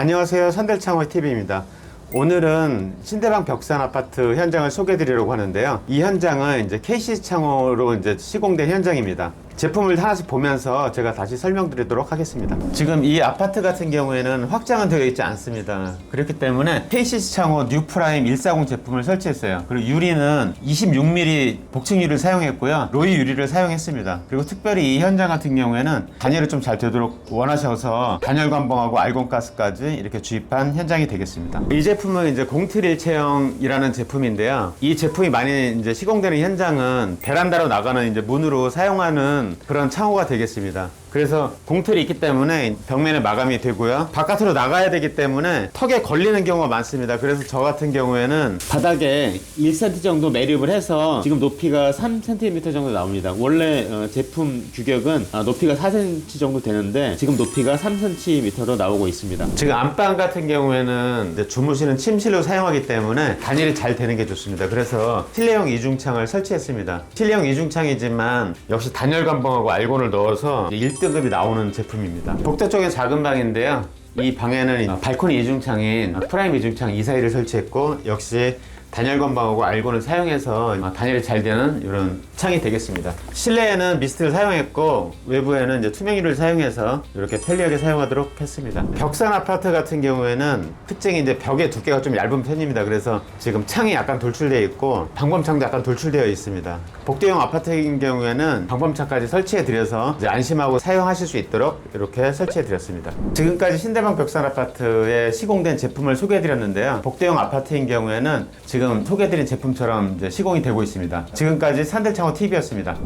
안녕하세요. 산들창호 TV입니다. 오늘은 신대방 벽산 아파트 현장을 소개해 드리려고 하는데요. 이 현장은 이제 KC 창호로 이제 시공된 현장입니다. 제품을 하나씩 보면서 제가 다시 설명드리도록 하겠습니다. 지금 이 아파트 같은 경우에는 확장은 되어 있지 않습니다. 그렇기 때문에 KCC 창호 뉴프라임 140 제품을 설치했어요. 그리고 유리는 26mm 복층 유리를 사용했고요. 로이 유리를 사용했습니다. 그리고 특별히 이 현장 같은 경우에는 단열이 좀 잘 되도록 원하셔서 단열 관봉하고 알곤 가스까지 이렇게 주입한 현장이 되겠습니다. 이 제품은 이제 공트릴 체형이라는 제품인데요. 이 제품이 많이 이제 시공되는 현장은 베란다로 나가는 이제 문으로 사용하는 그런 창호가 되겠습니다. 그래서 공틀이 있기 때문에 벽면에 마감이 되고요. 바깥으로 나가야 되기 때문에 턱에 걸리는 경우가 많습니다. 그래서 저 같은 경우에는 바닥에 1cm 정도 매립을 해서 지금 높이가 3cm 정도 나옵니다. 원래 어, 제품 규격은 아, 높이가 4cm 정도 되는데 지금 높이가 3cm로 나오고 있습니다. 지금 안방 같은 경우에는 주무시는 침실로 사용하기 때문에 단열이 잘 되는 게 좋습니다. 그래서 실내용 이중창을 설치했습니다. 실내용 이중창이지만 역시 단열 관봉하고 알곤을 넣어서 1 등급이 나오는 제품입니다. 복도 쪽에 작은 방인데요. 이 방에는 발코니 이중창인 프라임 이중창 이 사이를 설치했고 역시 단열 건방하고 알곤을 사용해서 단열이 잘 되는 이런 창이 되겠습니다. 실내에는 미스트를 사용했고 외부에는 이제 투명유리를 사용해서 이렇게 편리하게 사용하도록 했습니다. 벽산 아파트 같은 경우에는 특징이 이제 벽의 두께가 좀 얇은 편입니다. 그래서 지금 창이 약간 돌출되어 있고 방범창도 약간 돌출되어 있습니다. 복도형 아파트인 경우에는 방범창까지 설치해 드려서 안심하고 사용하실 수 있도록 이렇게 설치해 드렸습니다. 지금까지 신대방 벽산 아파트에 시공된 제품을 소개해 드렸는데요. 복도형 아파트인 경우에는 지금 소개해 드린 제품처럼 이제 시공이 되고 있습니다. 지금까지 산들창호 TV였습니다.